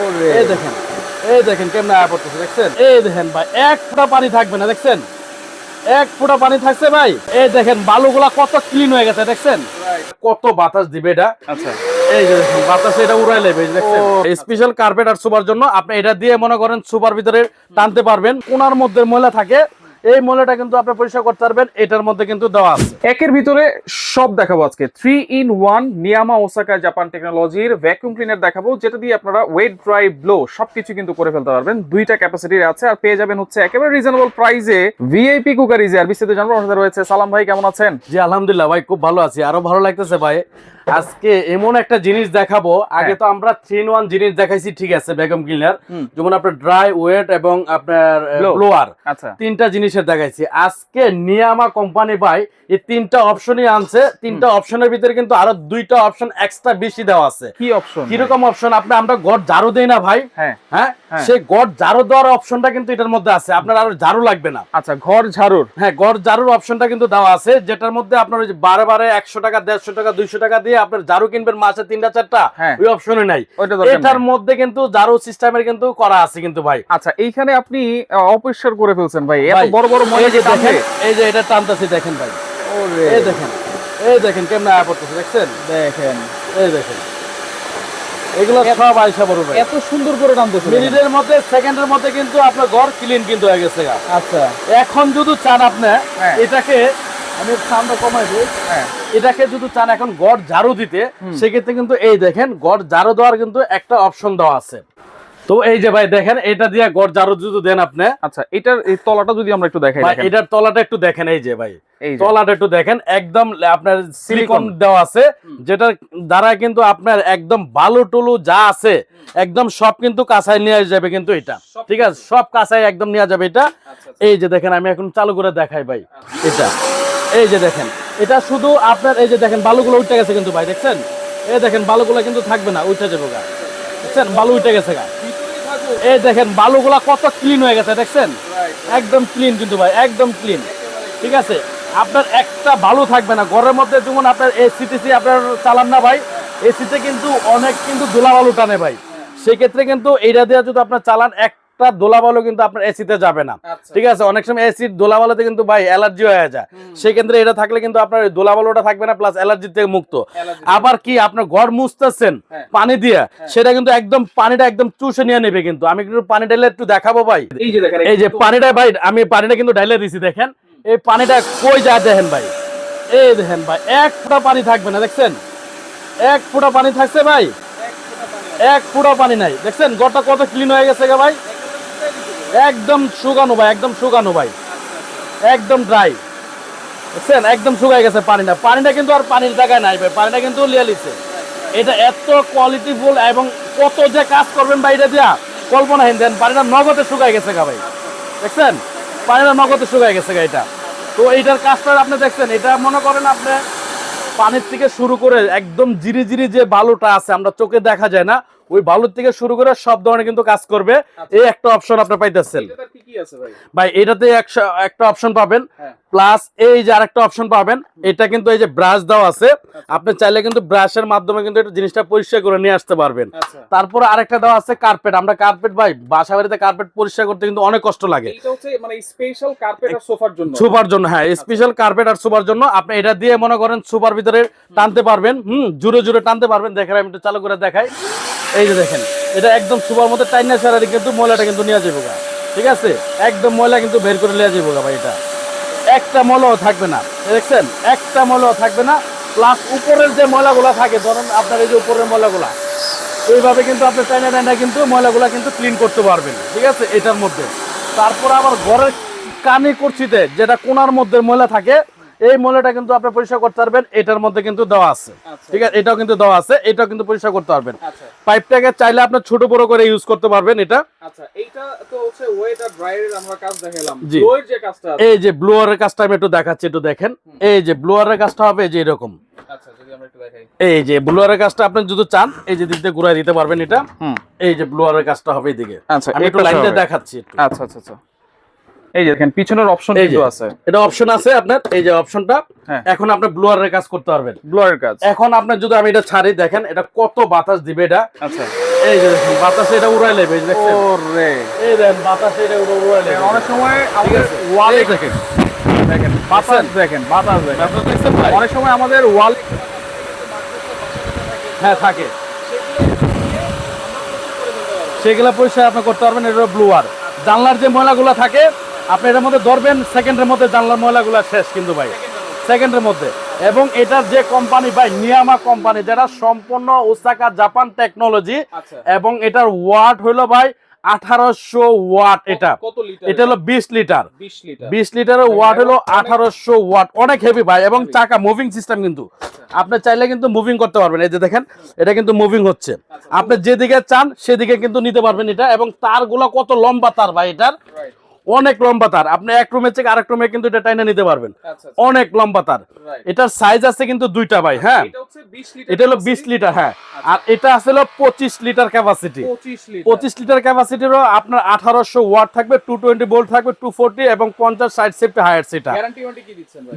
ওরে। এই দেখেন এই দেখেন কেমন আয়া পড়তেছে দেখছেন? এই দেখেন ভাই এক ফোঁটা পানি থাকবে না দেখছেন? এক ফোঁটা পানি থাকছে ভাই। এই দেখেন বালুগুলা কত ক্লিন হয়ে গেছে দেখছেন? কত বাতাস দিবে এটা। আচ্ছা। এই যে বাতাসে এটা উড়াই লেবে দেখছেন? স্পেশাল কার্পেট আর সুপার জন্য আপনি এটা দিয়ে মনে করেন সুপার ভিতরে টানতে পারবেন। কোনার মধ্যে ময়লা থাকে এই ময়লাটা কিন্তু আপনি পরিষ্কার করতে পারবেন এটার মধ্যে কিন্তু দেওয়া আছে। একের ভিতরে সব দেখাবো আজকে। Three in one Niyama Osaka Japan টেকনোলজির ভ্যাকুয়াম ক্লিনার দেখাবো যেটা দিয়ে আপনারা ওয়েট ড্রাই ব্লো সবকিছু কিন্তু করে ফেলতে পারবেন। দুইটা ক্যাপাসিটির আছে আর পেয়ে যাবেন হচ্ছে একেবারে রিজনেবল প্রাইসে ভিআইপি কুকার ইজি আর বিস্তারিত জানব আমাদের রয়েছে সালাম ভাই কেমন আছেন? জি আলহামদুলিল্লাহ ভাই খুব ভালো আছি। আরও ভালো লাগতেছে ভাই। আজকে এমন একটা জিনিস দেখাবো। আগে তো আমরা থ্রি ইন ওয়ান জিনিস দেখাইছি ঠিক আছে ভ্যাকুয়াম ক্লিনার যেমন আপনার ড্রাই ওয়েট এবং আপনার। ব্লোয়ার আচ্ছা। তিনটা জিনিসের দেখাইছি। আজকে নিয়ামা কোম্পানি ভাই এই তিনটা অপশনই আনছে। তিনটা অপশনের ভিতরে কিন্তু আরও দুইটা অপশন এক্সট্রা বেশি দেওয়া আছে। কি অপশন কীরকম অপশন আপনি আমরা গড় ঝাড়ু দেই না ভাই। হ্যাঁ। হ্যাঁ? হ্যাঁ। সেই গড় ঝাড়ু দেওয়ার অপশনটা কিন্তু এটার মধ্যে আছে। আপনার আরও ঝাড়ু লাগবে না। আচ্ছা ঘর ঝাড়ুর? হ্যাঁ গড় ঝাড়ুর অপশনটা কিন্তু দেওয়া আছে যেটার মধ্যে আপনার ওই বারে বারে একশো টাকা দেড়শো টাকা দুইশো টাকা দিয়ে আপনার ঝাড়ু কিনবেন মাসে তিনটা চারটা হ্যাঁ। ওই অপশনে নাই। এটার মধ্যে কিন্তু ঝাড়ু সিস্টেমের কিন্তু করা আছে কিন্তু ভাই। আচ্ছা এইখানে আপনি অপরিষ্কার করে ফেলছেন ভাই। এত বড় বড় এই যে দেখেন। এই যে এটা টানতেছি দেখেন ভাই। ওরে। এই দেখেন এই দেখেন কেমন আয়া পড়তেছে দেখছেন? দেখেন। এই দেখেন। এগুলো সব আয়সা বড় ভাই। এত সুন্দর করে টানতেছে মিনিটের মধ্যে সেকেন্ডের মধ্যে কিন্তু আপনার ঘর ক্লিন কিন্তু হয়ে গেছে। আচ্ছা। এখন যদি চান আপনি হ্যাঁ। এটাকে আমি কমাই দিই। হ্যাঁ। এটাকে যদি চান এখন গড় ঝাড়ু দিতে সেক্ষেত্রে কিন্তু এই দেখেন গড় ঝাড়ু দেওয়ার কিন্তু একটা অপশন দেওয়া আছে। তো এই যে ভাই দেখেন এটা দিয়ে গড় ঝাড়ু যদি দেন আপনি। আচ্ছা এটার এই তলাটা যদি আমরা একটু দেখাই ভাই। এটার তলাটা একটু দেখেন এই যে ভাই। তলাটা একটু দেখেন একদম আপনার সিলিকন। দেওয়া আছে যেটা দ্বারা কিন্তু আপনার একদম বালু টুলু যা আছে একদম সব কিন্তু কাঁচায় নিয়ে যাবে কিন্তু এটা। ঠিক আছে? সব কাঁচায় একদম নিয়ে যাবে এটা। আচ্ছা, এই যে দেখেন আমি এখন চালু করে দেখাই ভাই এটা। এই যে দেখেন এটা শুধু আপনার এই যে দেখেন বালুগুলো উঠে গেছে কিন্তু ভাই দেখছেন? এই দেখেন বালুগুলো কিন্তু থাকবে না উঠে যাবে গা। দেখছেন? বালু উঠে গেছে গা। এই দেখেন, বালুগুলা কত ক্লিন হয়ে গেছে, দেখছেন? একদম ক্লিন কিন্তু ভাই, একদম ক্লিন ঠিক আছে? আপনার একটা বালু থাকবে না, ঘরের মধ্যে যেমন আপনার এসি টেসি আপনার চালান না ভাই এসিতে কিন্তু অনেক কিন্তু ধুলা বালু টানে ভাই। সেক্ষেত্রে কিন্তু এইটা দিয়ে যদি আপনার চালান একটা দোলা বালু কিন্তু আপনার এসিতে যাবে না। আচ্ছা। ঠিক আছে? অনেক সময় এসির দোলা বালুতে কিন্তু ভাই অ্যালার্জি হয়ে যায়। সেক্ষেত্রে এটা থাকলে কিন্তু আপনার ওই দোলা বালুটা থাকবে না প্লাস অ্যালার্জি থেকে মুক্ত। আবার কি? আপনার ঘর মুছতেছেন হ্যাঁ। পানি দিয়ে সেটা কিন্তু একদম পানিটা একদম চুষে নিয়ে নেবে কিন্তু। আমি একটু পানি ঢেলে একটু দেখাবো ভাই। এই যে যে পানিটা ভাই আমি পানিটা কিন্তু ঢাইলে দিছি দেখেন। এই পানিটা কই যায় দেখেন ভাই। এই দেখেন ভাই এক ফোঁটা পানি থাকবে না দেখছেন? এক ফোঁটা পানি থাকছে ভাই। এক ফোঁটা পানি নাই। দেখছেন? ঘরটা কত ক্লিন হয়ে গেছে গা ভাই? একদম শুকানো ভাই, একদম শুকানো ভাই। একদম ড্রাই দেখছেন একদম শুকায় গেছে পানিটা। পানিটা কিন্তু আর পানির জায়গায় নাই ভাই, পানিটা কিন্তু লিয়ে লিছে এটা এত কোয়ালিটিফুল এবং কত যে কাজ করবেন ভাই এটা দিয়া কল্পনাহীন দেন পানিটা নগদে শুকায় গেছে গা ভাই। দেখছেন? পানিটা নগদে শুকাই গেছে গা এটা। তো এইটার কাজটা আপনি দেখছেন? এটা মনে করেন আপনি পানির থেকে শুরু করে একদম জিরি জিরি যে বালুটা আছে, আমরা চোখে দেখা যায় না ওই বালুর থেকে শুরু করে সব ধরনের কিন্তু কাজ করবে। এই একটা অপশন আপনি পাইতেছেন। ভাই? এটাতে একটা অপশন পাবেন। হ্যাঁ। প্লাস এই যে আরেকটা অপশন পাবেন এটা কিন্তু এই যে ব্রাশ দেওয়া আছে আপনি চাইলে কিন্তু ব্রাশের মাধ্যমে কিন্তু এটা জিনিসটা পরিষ্কার করে নিয়ে আসতে পারবেন। আচ্ছা। তারপর আরেকটা দেওয়া আছে কার্পেট আমরা কার্পেট ভাই বাসা বাড়িতে কার্পেট পরিষ্কার করতে কিন্তু অনেক কষ্ট লাগে। হচ্ছে মানে স্পেশাল কার্পেট আর সোফার জন্য। সুপার জন্য হ্যাঁ স্পেশাল কার্পেট আর সুপার জন্য। আপনি এটা দিয়ে মনে করেন সুপার ভিতরে টানতে পারবেন। হুম জুড়ে জুড়ে টানতে পারবেন। দেখেন আমি একটু চালু করে দেখাই। এই যে দেখেন, এটা একদম সুপার মতো টাইনা সারারি কিন্তু ময়লাটা কিন্তু নিয়ে যাব গা। ঠিক আছে? একদম ময়লা কিন্তু বের করে নিয়ে যাব গা ভাই এটা। একটা ময়লাও থাকবে না। দেখছেন? একটা ময়লাও থাকবে না। প্লাস উপরের যে ময়লাগুলো থাকে, ধরুন আপনার এই যে উপরের ময়লাগুলা, এইভাবে কিন্তু আপনি টাইনা টাইনা কিন্তু ময়লাগুলা কিন্তু ক্লিন করতে পারবেন। ঠিক আছে? এটার মধ্যে। তারপর আবার ঘরের কানে করছিতে যেটা কোনার মধ্যে ময়লা থাকে এই ময়লাটা কিন্তু আপনি পরিষ্কার করতে পারবেন এটার মধ্যে কিন্তু দেওয়া আছে। আচ্ছা। ঠিক আছে? এটাও কিন্তু দেওয়া আছে এটাও কিন্তু পরিষ্কার করতে পারবেন। আচ্ছা। পাইপটাকে চাইলে আপনার ছোট বড় করে ইউজ করতে পারবেন এটা। আচ্ছা এইটা তো হচ্ছে ওয়েট আর ড্রায়ারের আমরা কাজ দেখালাম। জি। যে কাজটা এই যে ব্লোয়ারের কাজটা আমি একটু দেখাচ্ছি একটু দেখেন। এই যে ব্লোয়ারের কাজটা হবে এই যে এরকম। আচ্ছা যদি আমরা একটু দেখাই। এই যে ব্লোয়ারের কাজটা আপনি যদি চান এই যে দিক দিয়ে ঘুরাই দিতে পারবেন এটা। হুম। এই যে ব্লোয়ারের কাজটা হবে এইদিকে আচ্ছা আমি একটু লাইনটা দেখাচ্ছি আচ্ছা আচ্ছা আচ্ছা। এই যে দেখেন পিছনের অপশন। কিন্তু আছে। এটা অপশন আছে আপনার এই যে অপশনটা হ্যাঁ। এখন আপনি ব্লোয়ারের কাজ করতে পারবেন। ব্লোয়ারের কাজ। এখন আপনার যদি আমি এটা ছাড়ি দেখেন এটা কত বাতাস দিবে এটা। আচ্ছা। এই যে বাতাসে এটা উড়াই যে দেখছেন। ওরে। এই দেখেন বাতাসে এটা উড়াই লেবে অনেক সময় আমাদের ওয়ালে দেখেন দেখেন বাতাস দেখেন বাতাস দেখেন। বাতাস দেখছেন ভাই? অনেক সময় আমাদের ওয়াল হ্যাঁ থাকে। সেগুলা পরিষ্কার আপনি করতে পারবেন এটা ব্লু আর জানলার যে ময়লাগুলো থাকে আপনি এটার মধ্যে ধরবেন সেকেন্ডের মধ্যে জানলার ময়লাগুলো শেষ কিন্তু ভাই। সেকেন্ডের মধ্যে। এবং এটার যে কোম্পানি ভাই নিয়ামা কোম্পানি যেটা সম্পূর্ণ ওসাকা জাপান টেকনোলজি আচ্ছা। এবং এটার ওয়াট হলো ভাই আঠারোশো ওয়াট এটা। এটা হলো বিশ লিটার বিশ লিটারের ওয়াট হলো আঠারোশো ওয়াট অনেক হেভি ভাই এবং চাকা মুভিং সিস্টেম কিন্তু। আপনি চাইলে কিন্তু মুভিং করতে পারবেন। এই যে দেখেন এটা কিন্তু মুভিং হচ্ছে। আপনি যেদিকে চান সেদিকে কিন্তু নিতে পারবেন এটা এবং তারগুলো কত লম্বা তার ভাই এটার। অনেক লম্বা তার। আপনি এক রুমের থেকে আরেক রুমে কিন্তু এটা টাইনে নিতে পারবেন। আচ্ছা অনেক লম্বা তার। এটার সাইজ আছে কিন্তু দুইটা ভাই হ্যাঁ? এটা হচ্ছে 20 লিটার এটা হলো বিশ লিটার হ্যাঁ। আর এটা আছে হলো পঁচিশ লিটার ক্যাপাসিটি 25 লিটার পঁচিশ লিটার ক্যাপাসিটিরও আপনার আঠারোশো ওয়াট থাকবে টু টোয়েন্টি ভোল্ট থাকবে টু ফোরটি এবং পঞ্চাশ সাইড সেফটি হায়ার সেটা ভাই?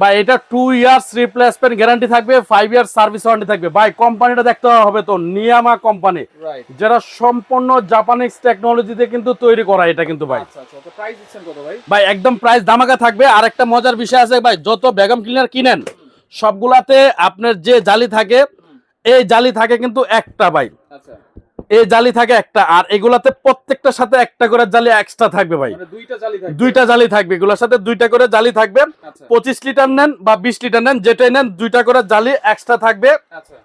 বা এটা টু ইয়ার্স রিপ্লেসমেন্ট গ্যারান্টি থাকবে ফাইভ ইয়ার্স সার্ভিস ওয়ারেন্টি থাকবে। ভাই কোম্পানিটা দেখতে হবে তো নিয়ামা কোম্পানি যারা সম্পূর্ণ জাপানিজ টেকনোলজিতে কিন্তু তৈরি করা এটা কিন্তু ভাই। আচ্ছা আচ্ছা প্রাইস কত ভাই? ভাই একদম প্রাইস দামাকা থাকবে। আর একটা মজার বিষয় আছে ভাই যত বেগম ক্লিনার কিনেন সবগুলাতে আপনার যে জালি থাকে এই জালি থাকে কিন্তু একটা ভাই। আচ্ছা। এই জালি থাকে একটা আর এগুলাতে প্রত্যেকটার সাথে একটা করে জালি এক্সট্রা থাকবে ভাই। মানে দুইটা জালি থাকবে। দুইটা জালি থাকবে এগুলোর সাথে দুইটা করে জালি থাকবে। আচ্ছা। পঁচিশ লিটার নেন বা বিশ লিটার নেন যেটাই নেন দুইটা করে জালি এক্সট্রা থাকবে। আচ্ছা।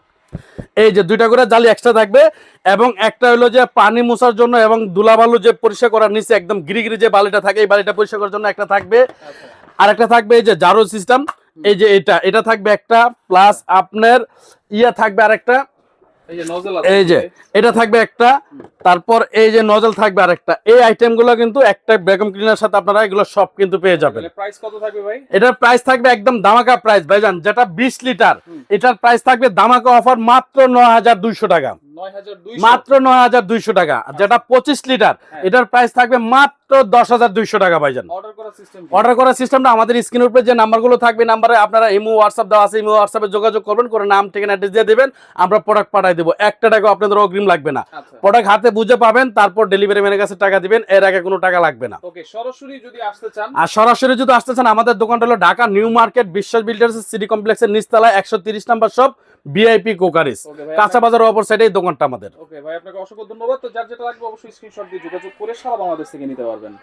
এই যে দুইটা করে জালি এক্সট্রা থাকবে এবং একটা হলো যে পানি মোছার জন্য এবং ধুলাবালু যে পরিষ্কার করার নিচে একদম গিরি গিরি যে বালিটা থাকে, এই বালিটা পরিষ্কার করার জন্য একটা থাকবে। আর একটা থাকবে এই যে জারো সিস্টেম এই যে এটা এটা থাকবে একটা প্লাস আপনার ইয়া থাকবে আরেকটা এই যে এটা থাকবে একটা তারপর এই যে নজল থাকবে আরেকটা। এই আইটেমগুলো কিন্তু একটা বেগম ক্লিনার সাথে আপনারা এগুলো সব কিন্তু পেয়ে যাবেন। প্রাইস কত থাকবে ভাই? এটার প্রাইস থাকবে একদম দামাকা প্রাইস ভাইজান যেটা বিশ লিটার এটার প্রাইস থাকবে দামাকা অফার মাত্র ন হাজার দুইশো টাকা। 9200 মাত্র নয় হাজার দুইশো টাকা। যেটা পঁচিশ লিটার হ্যাঁ। এটার প্রাইস থাকবে মাত্র দশ হাজার দুইশো টাকা ভাইজান। অর্ডার করার সিস্টেমটা আমাদের স্ক্রিনের উপরে যে নাম্বারগুলো থাকবে নাম্বারে আপনারা ইমো হোয়াটসঅ্যাপ দেওয়া আছে ইমো হোয়াটসঅ্যাপে যোগাযোগ করবেন করে নাম ঠিকানা অ্যাড্রেস দিয়ে দেবেন আমরা প্রোডাক্ট পাঠিয়ে দেবো। একটা টাকা আপনাদের অগ্রিম লাগবে না। আচ্ছা। প্রোডাক্ট হাতে বুঝে পাবেন তারপর ডেলিভারি ম্যানের কাছে টাকা দিবেন এর আগে কোনো টাকা লাগবে না। সরাসরি যদি আসতে চান আর সরাসরি যদি আসতেছেন আমাদের দোকানটা হলো Dhaka new market Biswas builders city কমপ্লেক্সের নিচতলায় একশো তিরিশ নাম্বার সব ভিআইপি কোকারিস। কাঁচা বাজার অপর সাইডে দোকানটা আমাদের। ওকে ভাই, আপনাকে অসংখ্য ধন্যবাদ। তো যার যেটা লাগবে অবশ্যই স্ক্রিনশট দিয়ে যোগাযোগ করে সারা বাংলাদেশ থেকে নিতে পারবেন।